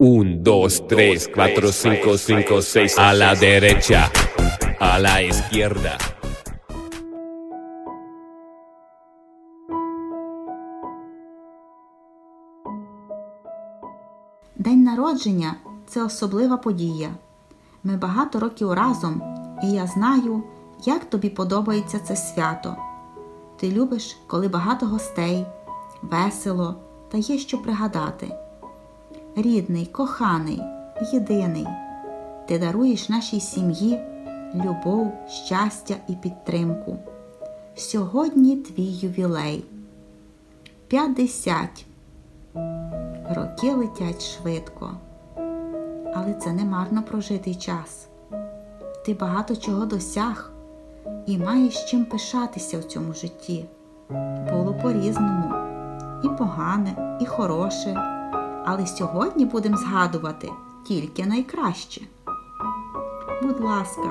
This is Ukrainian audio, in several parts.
Un, dos, tres, cuatro, cinco, cinco, seis. A la derecha. A la izquierda. День народження це особлива подія. Ми багато років разом, і я знаю, як тобі подобається це свято. Ти любиш, коли багато гостей, весело та є що пригадати. Рідний, коханий, єдиний, ти даруєш нашій сім'ї любов, щастя і підтримку. Сьогодні твій ювілей. 50. Роки летять швидко, але це не марно прожитий час. Ти багато чого досяг і маєш чим пишатися в цьому житті. Було по-різному, і погане, і хороше, але сьогодні будемо згадувати тільки найкраще. Будь ласка,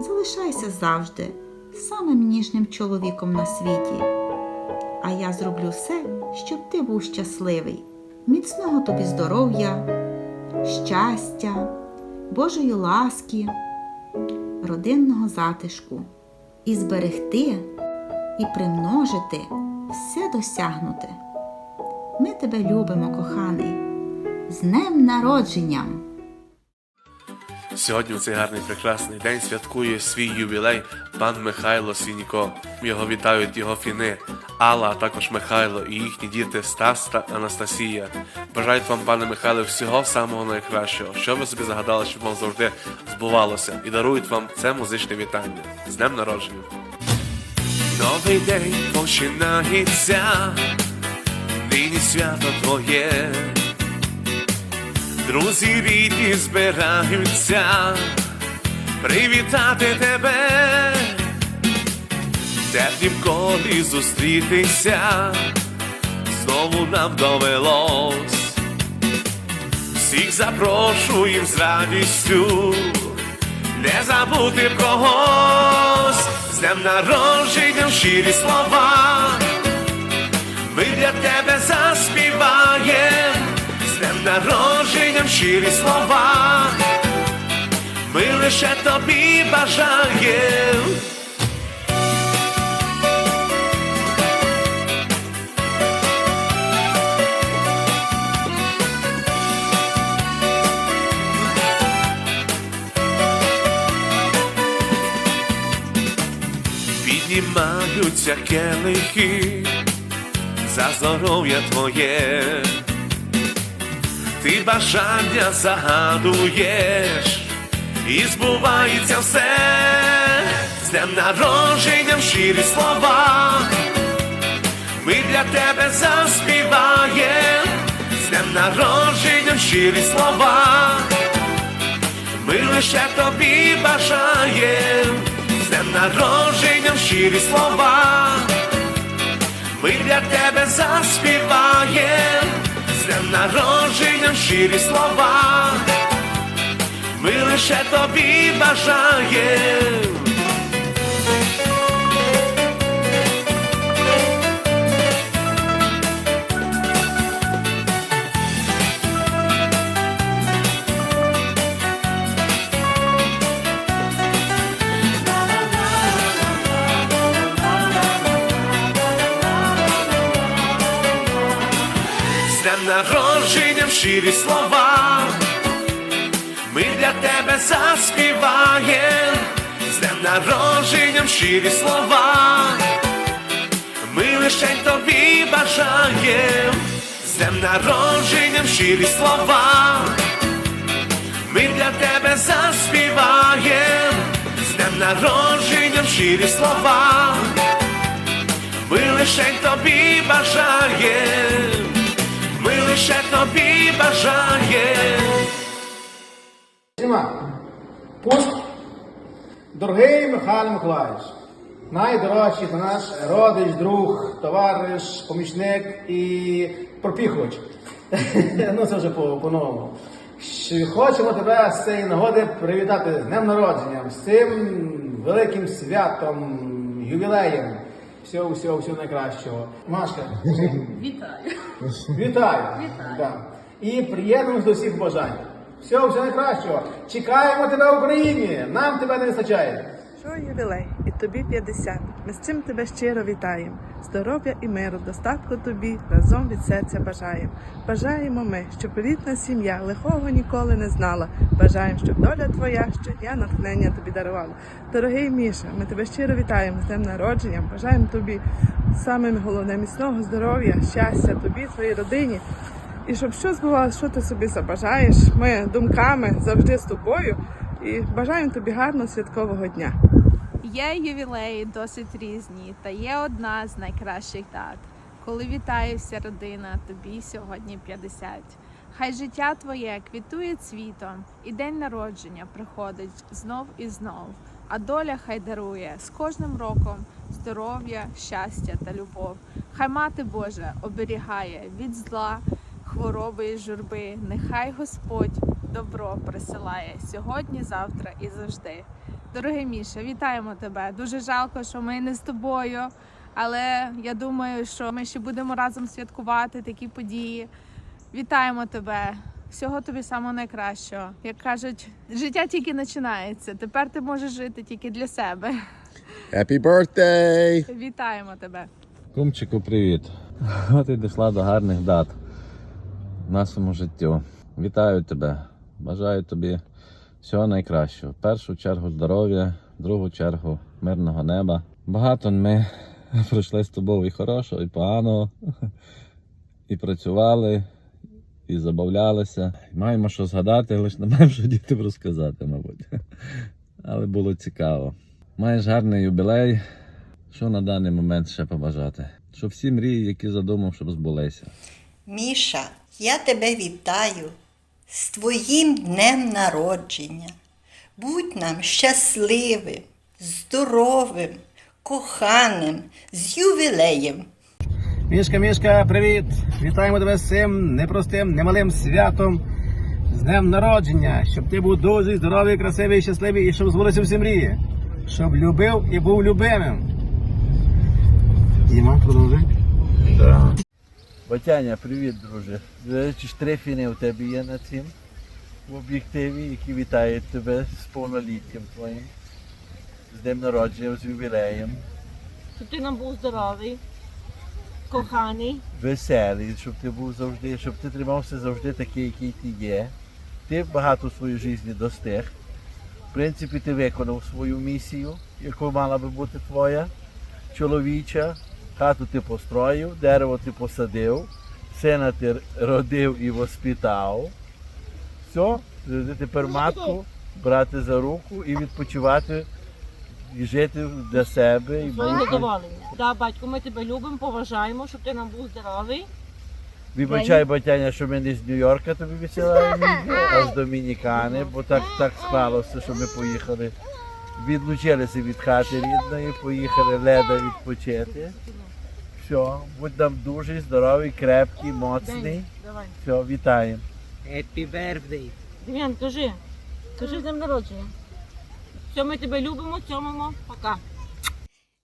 залишайся завжди самим ніжним чоловіком на світі. А я зроблю все, щоб ти був щасливий. Міцного тобі здоров'я, щастя, Божої ласки, родинного затишку і зберегти і примножити все досягнуте. Ми тебе любимо, коханий, з днем народженням! Сьогодні в цей гарний прекрасний день святкує свій ювілей пан Михайло Сініко. Його вітають його фіни Алла, а також Михайло і їхні діти Стас та Анастасія. Бажають вам, пане Михайло, всього самого найкращого, що ви собі загадали, щоб вам завжди збувалося, і дарують вам це музичне вітання з днем народження. Новий день починається, нині свято твоє. Друзі рідні збираються привітати тебе, теплім колі зустрітися, знову нам довелось, всіх запрошуєм з радістю, не забути когось, з днем народження щирі слова, ми для тебе заспіваєм з днем народженням щирі слова, ми лише тобі бажаєм. Піднімаються келихи за здоров'я твоє ти бажання загадуєш, і збувається все з днем народженням щирі слова. Ми для тебе заспіваєм, з днем народженням щирі слова. Ми лише тобі бажаєм, з днем народженням щирі слова. Ми для тебе заспіваєм з днем народженням щирі слова, ми лише тобі бажаєм. Щирі слова, ми для тебе заспіваєм, з днем народженням щирі слова, ми лише тобі бажаєм, з днем народженням щирі слова, ми для тебе заспіваєм, з днем народженням щирі слова. Ми лише тобі бажаєм, Зима. Пусть. Дорогий Михайло Миколаївич, найдорожчий це наш родич, друг, товариш, помічник і пропіхувач. ну це вже по- по-новому. Щ- Хочемо тебе з цієї нагоди привітати з днем народження, з цим великим святом, ювілеєм. Всього, всього, всього найкращого. Машка, Вітаю. вітаю. Да. І приєднуємося до всіх бажань. Всього, всього найкращого. Чекаємо тебе в Україні. Нам тебе не вистачає. Що ювілей, і тобі 50. Ми з цим тебе щиро вітаємо. Здоров'я і миру, достатку тобі разом від серця бажаємо. Бажаємо ми, щоб рідна сім'я лихого ніколи не знала. Бажаємо, щоб доля твоя щодня натхнення тобі дарувала. Дорогий Міша, ми тебе щиро вітаємо з днем народження. Бажаємо тобі саме головне міцного здоров'я, щастя тобі, твоїй родині. І щоб що збувалося, що ти собі забажаєш. Ми думками завжди з тобою і бажаємо тобі гарного святкового дня. Є ювілеї досить різні, та є одна з найкращих дат, коли вітає вся родина, тобі сьогодні 50. Хай життя твоє квітує цвітом, і день народження приходить знов і знов. А доля хай дарує з кожним роком здоров'я, щастя та любов. Хай мати Божа оберігає від зла, хвороби і журби. Нехай Господь добро присилає сьогодні, завтра і завжди. Дорогий Міша, вітаємо тебе. Дуже жалко, що ми не з тобою, але я думаю, що ми ще будемо разом святкувати такі події. Вітаємо тебе. Всього тобі самого найкращого. Як кажуть, життя тільки починається. Тепер ти можеш жити тільки для себе. Happy birthday! Вітаємо тебе. Кумчику, привіт. От і дійшла до гарних дат нашому життю. Вітаю тебе. Бажаю тобі всього найкращого. В першу чергу здоров'я, в другу чергу мирного неба. Багато ми пройшли з тобою і хорошого, і поганого. І працювали, і забавлялися. Маємо що згадати, лише не маємо що дітям розказати, мабуть. Але було цікаво. Маєш гарний юбілей. Що на даний момент ще побажати? Щоб всі мрії, які задумав, щоб збулися. Міша, я тебе вітаю з твоїм днем народження. Будь нам щасливим, здоровим, коханим, з ювілеєм. Мішка, Мішка, привіт! Вітаємо тебе з цим непростим, немалим святом. З днем народження, щоб ти був дуже здоровий, красивий, щасливий і щоб збулися всі мрії. Щоб любив і був любимим. Діма, продовжуй. Батяня, привіт, друже. Речі, штрифіни у тебе є на цим в об'єктиві, які вітають тебе з повноліттям твоїм, з днем народження, з ювілеєм, щоб ти нам був здоровий, коханий. веселий, щоб ти був завжди, щоб ти тримався завжди такий, який ти є. Ти багато в своїй житті достиг. В принципі, ти виконав свою місію, яку мала би бути твоя, чоловіча. Хату ти построїв, дерево ти посадив, сина ти родив і воспитав. Все, ти тепер матку брати за руку і відпочивати, і жити для себе. І Своїм бути. задоволенням. Да, батько, ми тебе любимо, поважаємо, щоб ти нам був здоровий. Вибачай, батяня, що ми не з Нью-Йорка тобі відсилаємо, а з Домінікани, бо так, так склалося, що ми поїхали. Відлучилися від хати рідної, поїхали леда відпочити. Все, будь нам дуже здоровий, крепкий, моцний. Все, вітаємо. Дем'ян, кажи. Кажи з днем народження. Все, ми тебе любимо, цьомимо, пока.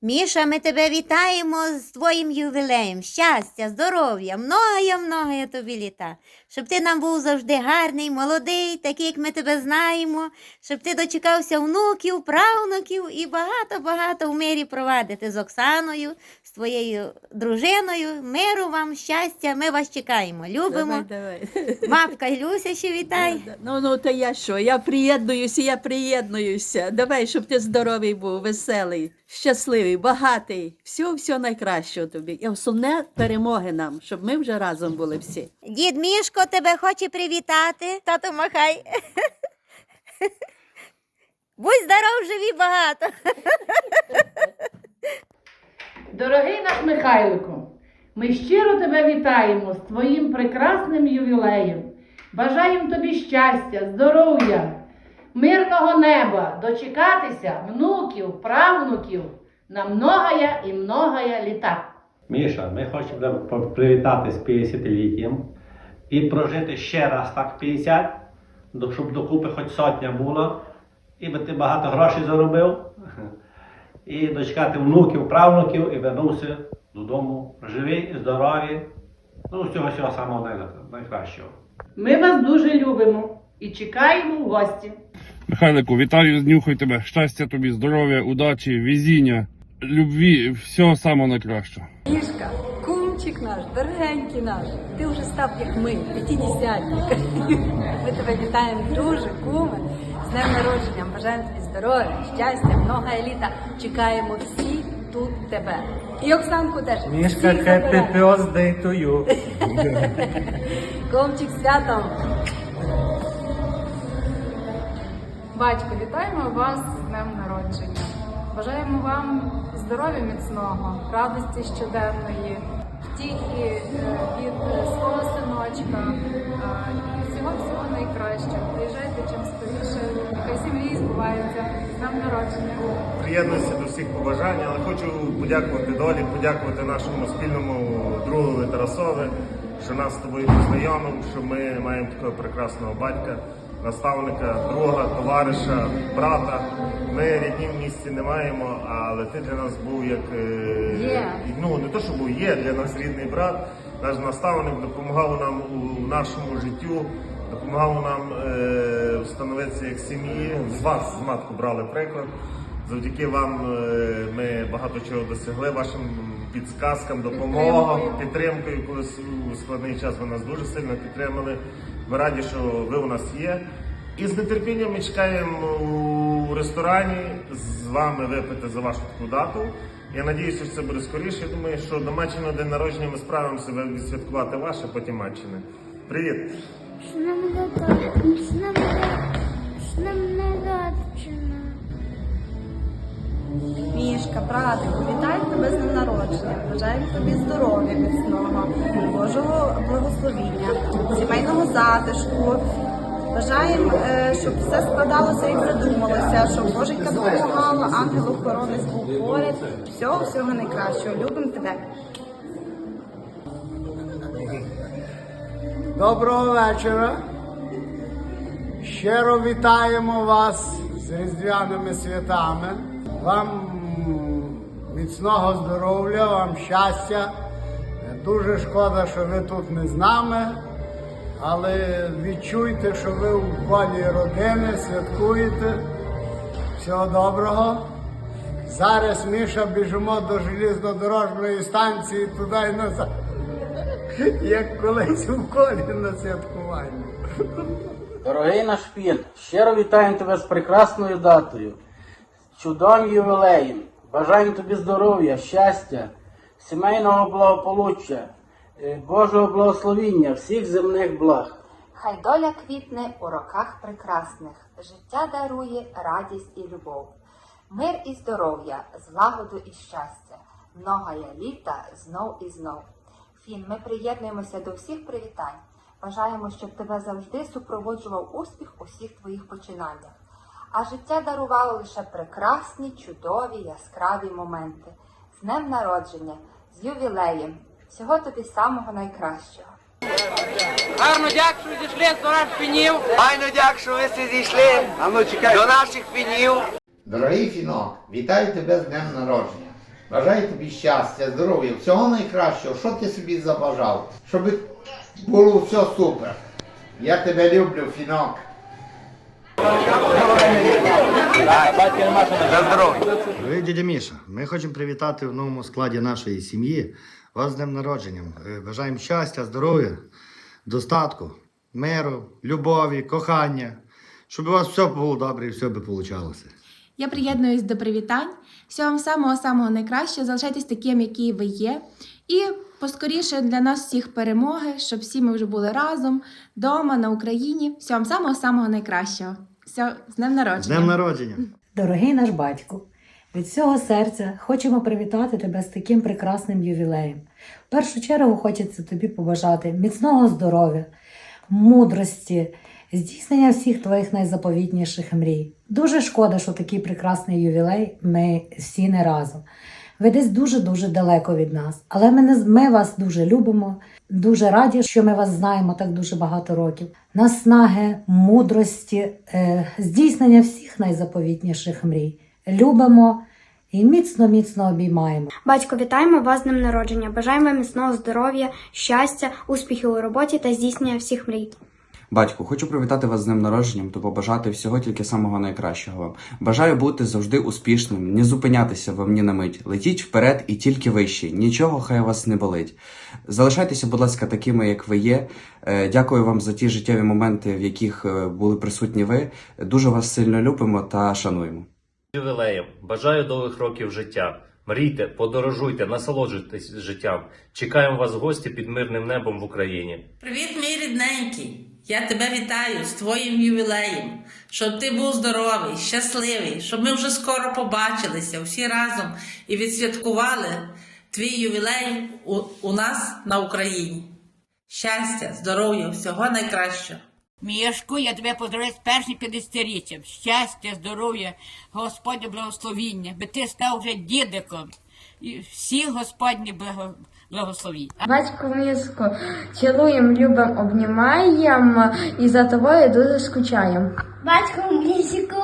Міша, ми тебе вітаємо з твоїм ювілеєм. Щастя, здоров'я, многоє, многоє тобі літа. Щоб ти нам був завжди гарний, молодий, такий, як ми тебе знаємо, щоб ти дочекався внуків, правнуків і багато-багато в мирі провадити з Оксаною, з твоєю дружиною. Миру вам, щастя, ми вас чекаємо. Любимо. Давай, Бабка Люся ще вітай. Ну, ну, то я що? Я приєднуюся, я приєднуюся. Давай, щоб ти здоровий був, веселий, щасливий, багатий. Всього, всього найкращого тобі. І основне перемоги нам, щоб ми вже разом були всі. Дід Мішко тебе хоче привітати. Тату махай. Будь здоров, живі багато. Дорогий наш Михайлику, ми щиро тебе вітаємо з твоїм прекрасним ювілеєм. Бажаємо тобі щастя, здоров'я, мирного неба, дочекатися внуків, правнуків на многоя і многоя літа. Міша, ми хочемо привітати з 50-літтям і прожити ще раз так 50, щоб докупи хоч сотня було, і би ти багато грошей заробив, і дочекати внуків, правнуків, і вернувся додому живий, здоровий, ну всього всього самого найкращого. Ми вас дуже любимо і чекаємо в гості. Михайлику, вітаю, знюхай тебе. Щастя тобі, здоров'я, удачі, везіння, любві, всього самого найкращого. Мішка, кумчик наш, дорогенький наш, ти вже став як ми, п'ятидесятник. Ми тебе вітаємо дуже, куме. З днем народження, бажаємо тобі здоров'я, щастя, много еліта. Чекаємо всі тут тебе. І Оксанку теж. Мішка, to you. Кумчик святом. Батько, вітаємо вас з днем народження. Бажаємо вам здоров'я міцного, радості щоденної, втіхи е, від свого синочка е, і всього всього найкращого. Приїжджайте чим скоріше, хай всі мрії збуваються. З днем народження. Приєднуюся до всіх побажань, але хочу подякувати долі, подякувати нашому спільному другові Тарасові, що нас з тобою познайомив, що ми маємо такого прекрасного батька, наставника, друга, товариша, брата. Ми рідні в місті не маємо, але ти для нас був як е, Є. ну не то, що був є для нас рідний брат, наш наставник допомагав нам у нашому життю. Допомагав нам е, встановитися як сім'ї. З вас, з матку, брали приклад. Завдяки вам е, ми багато чого досягли, вашим підсказкам, допомогам, підтримкою. Коли у складний час ви нас дуже сильно підтримали. Ми раді, що ви у нас є. І з нетерпінням ми чекаємо у ресторані з вами випити за вашу таку дату. Я надіюся, що це буде скоріше. Я думаю, що до Матчиного день народження ми справимося відсвяткувати ваше, потім Матчине. Привіт! Братику, вітаю тебе з днем народження. Бажаємо тобі здоров'я міцного, Божого благословіння, сімейного затишку. Бажаємо, е, щоб все складалося і придумалося, щоб Боженька допомагала, ангел охоронець був поряд. Всього, всього найкращого. Любимо тебе. Доброго вечора. Щиро вітаємо вас з різдвяними святами. Вам міцного здоров'я, вам щастя. Дуже шкода, що ви тут не з нами, але відчуйте, що ви у колі родини святкуєте. Всього доброго. Зараз Міша біжимо до железнодорожної станції туди і назад. Як колись у колі на святкуванні. Дорогий наш пін, щиро вітаємо тебе з прекрасною датою, чудовим ювілеєм. Бажаємо тобі здоров'я, щастя, сімейного благополуччя, е, Божого благословіння, всіх земних благ. Хай доля квітне у роках прекрасних, життя дарує радість і любов, мир і здоров'я, злагоду і щастя, многая літа знов і знов. Фін, ми приєднуємося до всіх привітань. Бажаємо, щоб тебе завжди супроводжував успіх у всіх твоїх починаннях. А життя дарувало лише прекрасні, чудові, яскраві моменти. З днем народження, з ювілеєм. Всього тобі самого найкращого. Гарно дякую, що зійшли до наших пінів. Гарно дякую, що ви зійшли до наших пінів. Дорогий Фінок, вітаю тебе з днем народження. Бажаю тобі щастя, здоров'я, всього найкращого, що ти собі забажав, щоб було все супер. Я тебе люблю, Фінок. Ви, дядя Міша, ми хочемо привітати в новому складі нашої сім'ї вас з днем народження. Е, Бажаємо щастя, здоров'я, достатку, миру, любові, кохання, щоб у вас все було добре і все би получалося. Я приєднуюсь до привітань. Всього вам самого самого найкращого. Залишайтесь таким, які ви є. І поскоріше для нас всіх перемоги, щоб всі ми вже були разом, вдома, на Україні. Всього вам самого самого найкращого. Все, з днем народження. З днем народження! Дорогий наш батько, від всього серця хочемо привітати тебе з таким прекрасним ювілеєм. В першу чергу хочеться тобі побажати міцного здоров'я, мудрості, здійснення всіх твоїх найзаповітніших мрій. Дуже шкода, що такий прекрасний ювілей ми всі не разом. Ви десь дуже-дуже далеко від нас, але ми, не, з- ми вас дуже любимо, дуже раді, що ми вас знаємо так дуже багато років. Наснаги, мудрості, е, здійснення всіх найзаповітніших мрій. Любимо і міцно-міцно обіймаємо. Батько, вітаємо вас з днем народження. Бажаємо міцного здоров'я, щастя, успіхів у роботі та здійснення всіх мрій. Батьку, хочу привітати вас з днем народженням та побажати всього тільки самого найкращого вам. Бажаю бути завжди успішним, не зупинятися вам ні на мить. Летіть вперед і тільки вище. Нічого хай вас не болить. Залишайтеся, будь ласка, такими, як ви є. Е, Дякую вам за ті життєві моменти, в яких е, були присутні ви. Дуже вас сильно любимо та шануємо. ювілеєм. Бажаю довгих років життя. Мрійте, подорожуйте, насолоджуйтесь життям. Чекаємо вас в гості під мирним небом в Україні. Привіт, мій рідненький! Я тебе вітаю з твоїм ювілеєм, щоб ти був здоровий, щасливий, щоб ми вже скоро побачилися всі разом і відсвяткували твій ювілей у, у нас на Україні. Щастя, здоров'я, всього найкращого. Мішку, я тебе поздравляю з першим 50-річчям. Щастя, здоров'я, Господнє благословіння, би ти став вже дідиком. І всі Господні благо... благословіння. Батько міско, цілуєм, любим, обнімаєм і за тобою дуже скучаєм. Батько місіку.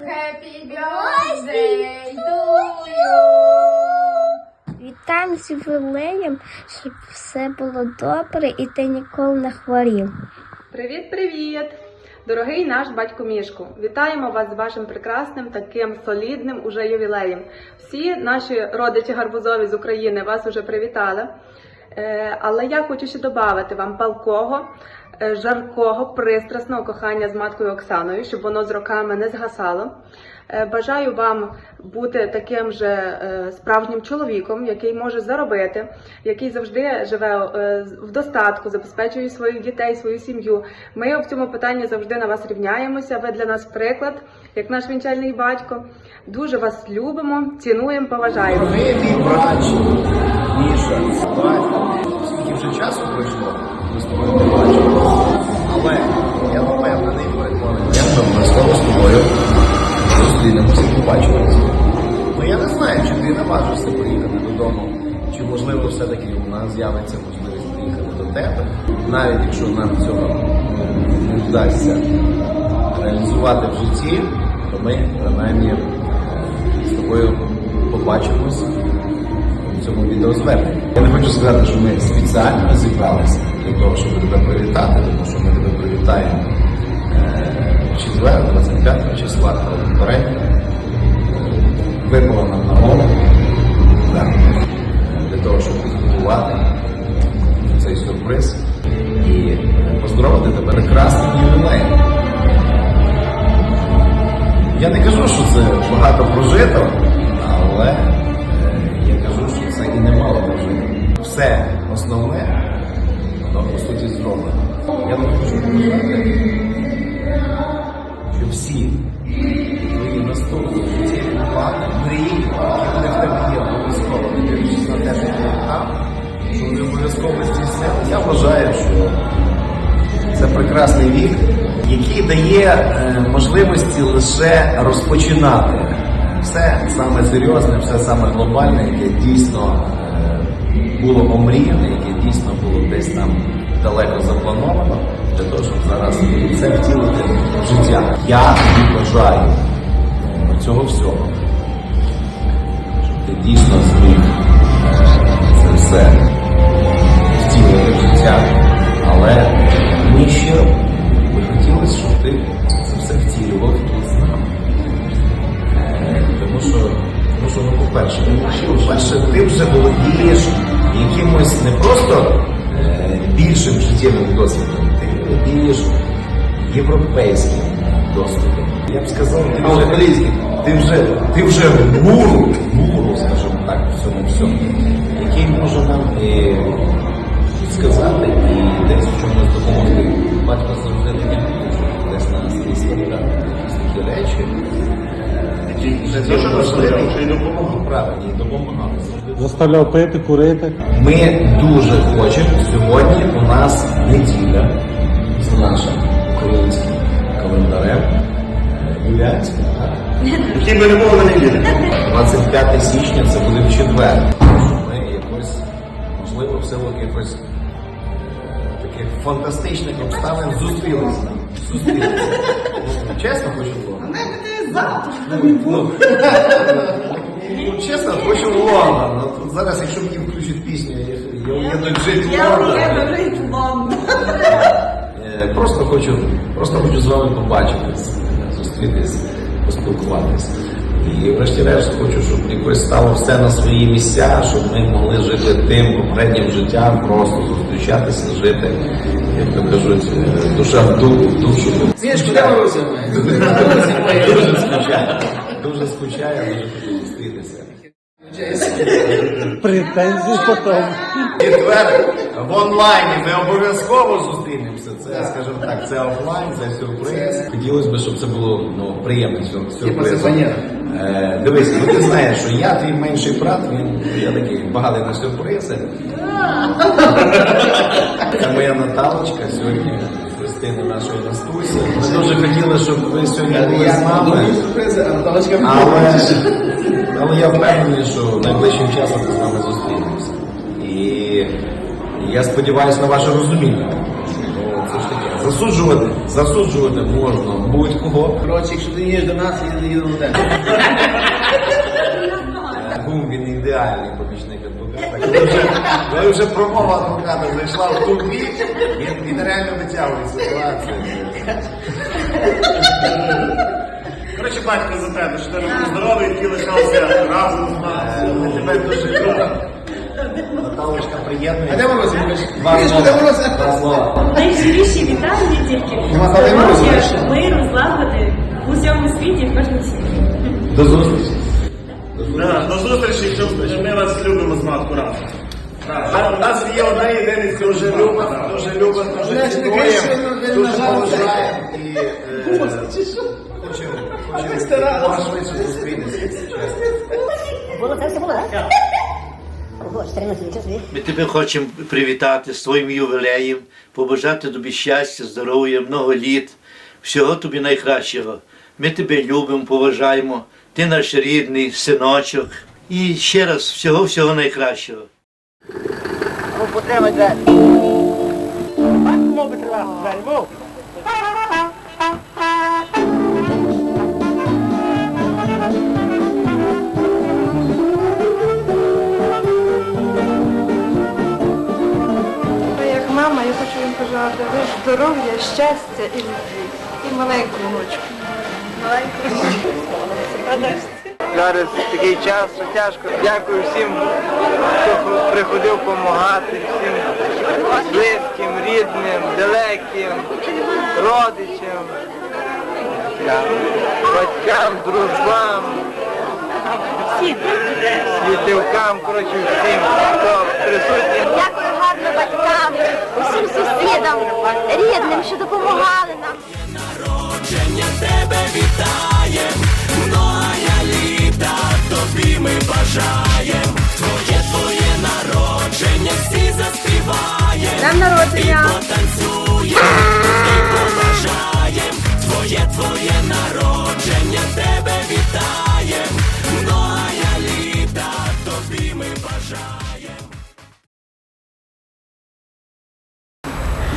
Happy birthday Вітаємо з ювілеєм, щоб все було добре і ти ніколи не хворів. Привіт, привіт! Дорогий наш батько Мішку, вітаємо вас з вашим прекрасним таким солідним уже ювілеєм. Всі наші родичі гарбузові з України вас уже привітали. Е, Але я хочу ще додати вам палкого, е, жаркого, пристрасного кохання з маткою Оксаною, щоб воно з роками не згасало. Е, Бажаю вам бути таким же е, справжнім чоловіком, який може заробити, який завжди живе е, в достатку, забезпечує своїх дітей, свою сім'ю. Ми в цьому питанні завжди на вас рівняємося. Ви для нас приклад, як наш вінчальний батько. Дуже вас любимо, цінуємо, поважаємо. Мій братчик, Міша, скільки вже часу пройшло, ми з тобою не бачилися. Але я впевнений, переконаний, я обов'язково з тобою зустрінемося і побачимося. Ну я не знаю, чи ти наважишся поїхати додому, чи можливо все-таки у нас з'явиться можливість приїхати до тебе, навіть якщо нам цього не вдасться реалізувати в житті, то ми принаймні з тобою побачимось в цьому відеозверненні. Я не хочу сказати, що ми спеціально зібралися для того, щоб тебе привітати, тому що ми тебе привітаємо четвер, 25 числа, але попередньо випало нам на голову для того, щоб підготувати цей сюрприз і поздоровити тебе прекрасним ювілеєм. Я не кажу, що це багато прожито, але е, я кажу, що це і немало прожито. Все основне, воно по суті зроблено. Я не хочу всі. Твої наступні. Плани, мрії, які в тебе є обов'язково, не дивлячись на те, що ти там, що вони обов'язково здійснили. Я вважаю, що це прекрасний вік, який дає е, можливості лише розпочинати. Все саме серйозне, все саме глобальне, яке дійсно е, було омріяне, яке дійсно було десь там далеко заплановано, для того, щоб зараз це втілити в життя. Я бажаю цього всього, щоб ти дійсно зміг це все втілити в життя, але мені щиро би хотілося, щоб ти це все втілював тут з нами. Е, Тому що, тому що ну, по-перше, по-перше, ти вже володієш якимось не просто е, більшим життєвим досвідом, ти володієш європейським досвідом. Я б сказав, ти вже, ти вже, ти вже гуру, гуру, скажімо так, в цьому всьому, який може нам і сказати і десь в чомусь допомогти. Батько завжди був, десь нас і складати якісь такі речі. Не те, важливі, що допомагав. Правильно, і допомагав. Заставляв пити, курити. Ми дуже хочемо сьогодні у нас неділя нашим українським календарем. Юліанським, так? Які ми не могли неділя. 25 січня це буде в четвер. Ми якось, можливо, в силу якихось е, таких фантастичних обставин зустрілися. Зустрілися. Ну, Чесно хочу було. Ну, ну, ну, чесно, хочу Лондон. Ну, зараз, якщо мені включать пісню, я, я уїду жити в Лондон. Е, Е, Просто хочу, просто хочу з вами побачитись, зустрітись, поспілкуватись. І врешті-решт хочу, щоб якось стало все на свої місця, щоб ми могли жити тим попереднім життям, просто зустрічатися, жити, як то кажуть, е, душа в ду- душу. Дуже скучаю. Дуже скучаю, дуже хочу зустрітися. Претензії потім. В онлайні ми обов'язково зустрінемося. Це, скажімо так, це офлайн, це сюрприз. Хотілося б, щоб це було ну, приємний сюрприз. Е, дивись, ну ти знаєш, що я твій менший брат, він я такий багатий на сюрпризи. Це моя Наталочка сьогодні. Христина нашої Настусі. Ми дуже хотіли, щоб ви сьогодні були з нами. Але, але я впевнений, що найближчим часом ми з вами зустрінемося. І я сподіваюся на ваше розуміння. Ну, це ж таке. Засуджувати, засуджувати можна будь-кого. Коротше, якщо ти їдеш до нас, я не їду до тебе. Гум він ідеальний помічник адвоката. Коли вже, коли вже промова адвоката зайшла в ту бік, він, він реально витягує ситуацію. Коротше, батько за тебе, що ти був здоровий, і лишався разом з нами. Ми тебе дуже любимо. Наталочка приєднує. А де Маруся? Два де слова. Два вітання тільки Маруся. миру, злагоди у всьому світі, в кожній сім'ї. До зустрічі. Да, До зустрічі, щоб ми вас любимо з матку разом. У нас є одна єдиність, Дуже любимо, дуже любимо, дуже цінуємо, що, дуже поважаємо і е, хочемо, хочемо вашшвидше зустрітися. чесно. Ми тебе хочемо привітати з твоїм ювілеєм, побажати тобі щастя, здоров'я, много літ, всього тобі найкращого. Ми тебе любимо, поважаємо. Ти наш рідний синочок. І ще раз всього-всього найкращого. Потримай двері. Мов би тривати мов. Хочу здоров'я, щастя і любві. І маленьку внучку. Маленьку внучку. Зараз такий час, що тяжко. Дякую всім, хто приходив допомагати, всім близьким, рідним, далеким, родичам, батькам, дружбам, світилкам, коротше всім, хто присутній. Гарно батькам, усім сусідам, рідним, що допомагали нам. Народження тебе вітаєм, многая літа тобі ми бажаєм. Твоє твоє народження всі заспіваєм. Днем народження! І потанцюєм, і побажаєм. Твоє твоє народження тебе вітаєм. Многая літа тобі ми бажаєм.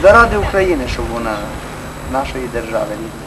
Заради України, щоб вона нашої держави рідної.